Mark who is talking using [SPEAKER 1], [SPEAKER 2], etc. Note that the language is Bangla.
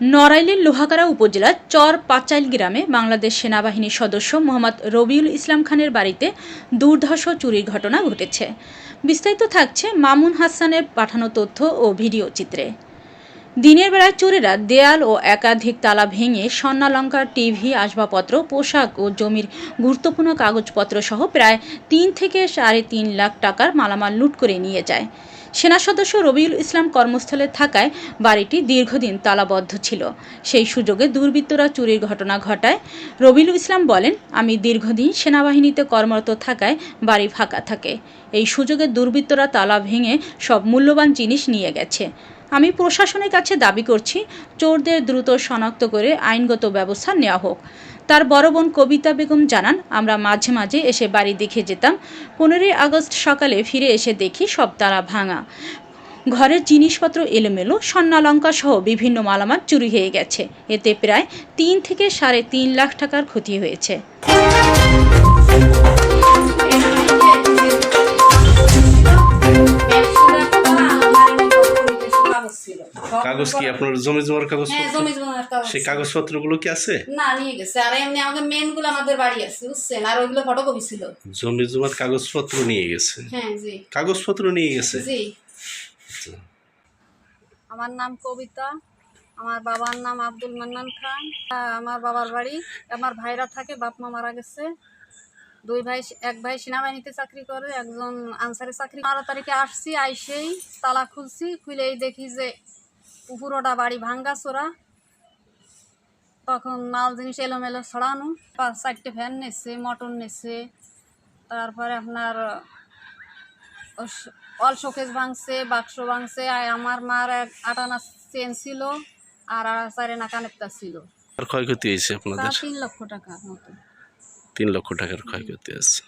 [SPEAKER 1] নড়াইলের লোহাগাড়া উপজেলার চর পাচাইল গ্রামে বাংলাদেশ সেনাবাহিনীর সদস্য মোহাম্মদ রবিউল ইসলাম খানের বাড়িতে দুর্ধর্ষ চুরির ঘটনা ঘটেছে। বিস্তারিত থাকছে মামুন হাসানের পাঠানো তথ্য ও ভিডিও চিত্রে। দিনের বেলায় চোরেরা দেয়াল ও একাধিক তালা ভেঙে স্বর্ণালঙ্কার, টিভি, আসবাবপত্র, পোশাক ও জমির গুরুত্বপূর্ণ কাগজপত্র সহ প্রায় তিন থেকে সাড়ে তিন লাখ টাকার মালামাল লুট করে নিয়ে যায়। সেনা সদস্য রবিউল ইসলাম কর্মস্থলে থাকায় বাড়িটি দীর্ঘদিন তালাবদ্ধ ছিল। সেই সুযোগে দুর্বৃত্তরা চুরির ঘটনা ঘটায়। রবিউল ইসলাম বলেন, আমি দীর্ঘদিন সেনাবাহিনীতে কর্মরত থাকায় বাড়ি ফাঁকা থাকে। এই সুযোগে দুর্বৃত্তরা তালা ভেঙে সব মূল্যবান জিনিস নিয়ে গেছে। আমি প্রশাসনের কাছে দাবি করছি, চোরদের দ্রুত শনাক্ত করে আইনগত ব্যবস্থা নেওয়া হোক। তার বড় বোন কবিতা বেগম জানান, আমরা মাঝে মাঝে এসে বাড়ি দেখে যেতাম। পনেরোই আগস্ট সকালে ফিরে এসে দেখি সব তারা ভাঙা। ঘরের জিনিসপত্র এলোমেলো স্বর্ণালঙ্কা সহ বিভিন্ন মালামাল চুরি হয়ে গেছে। এতে প্রায় তিন থেকে সাড়ে তিন লাখ টাকার ক্ষতি হয়েছে।
[SPEAKER 2] কাগজ কি আপনার জমি জমার কাগজ
[SPEAKER 3] হ্যাঁ জমি জমার কাগজ
[SPEAKER 2] সেই কাগজপত্রগুলো কি আছে?
[SPEAKER 3] না নিয়ে গেছে। আর এমনি আমাকে মেনগুলো আমাদের বাড়ি আছে বুঝছেন? আর ওইগুলো ফটোকপি ছিল।
[SPEAKER 2] জমি জমার কাগজপত্র নিয়ে গেছে?
[SPEAKER 3] হ্যাঁ জি।
[SPEAKER 2] কাগজপত্র নিয়ে গেছে?
[SPEAKER 3] জি।
[SPEAKER 2] আচ্ছা।
[SPEAKER 3] আমার নাম কবিতা আমার বাবার নাম আব্দুল মান্নান খান। আমার বাবার বাড়ি আমার ভাইরা থাকে বাপ মা মারা গেছে। দুই ভাই এক ভাই সেনাবাহিনীতে চাকরি করে একজন আনসারে চাকরি বারো তারিখে আসছি আইসেই তালা খুলছি খুলেই দেখি যে পুরোটা বাড়ি ভাঙ্গা চোরা। তখন মাল জিনিস এলোমেলো ছড়ানো পাঁচ চারটে ফ্যান নেছে মটন নেছে তারপরে আপনার অল শোকেস ভাঙছে বাক্স ভাঙছে আর আমার মার এক আটানা চেন ছিল আর চারে না কানেরটা ছিল।
[SPEAKER 2] ক্ষয়ক্ষতি হয়েছে আপনাদের?
[SPEAKER 3] তিন লক্ষ টাকার মতো।
[SPEAKER 2] তিন লক্ষ টাকার ক্ষয়ক্ষতি আছে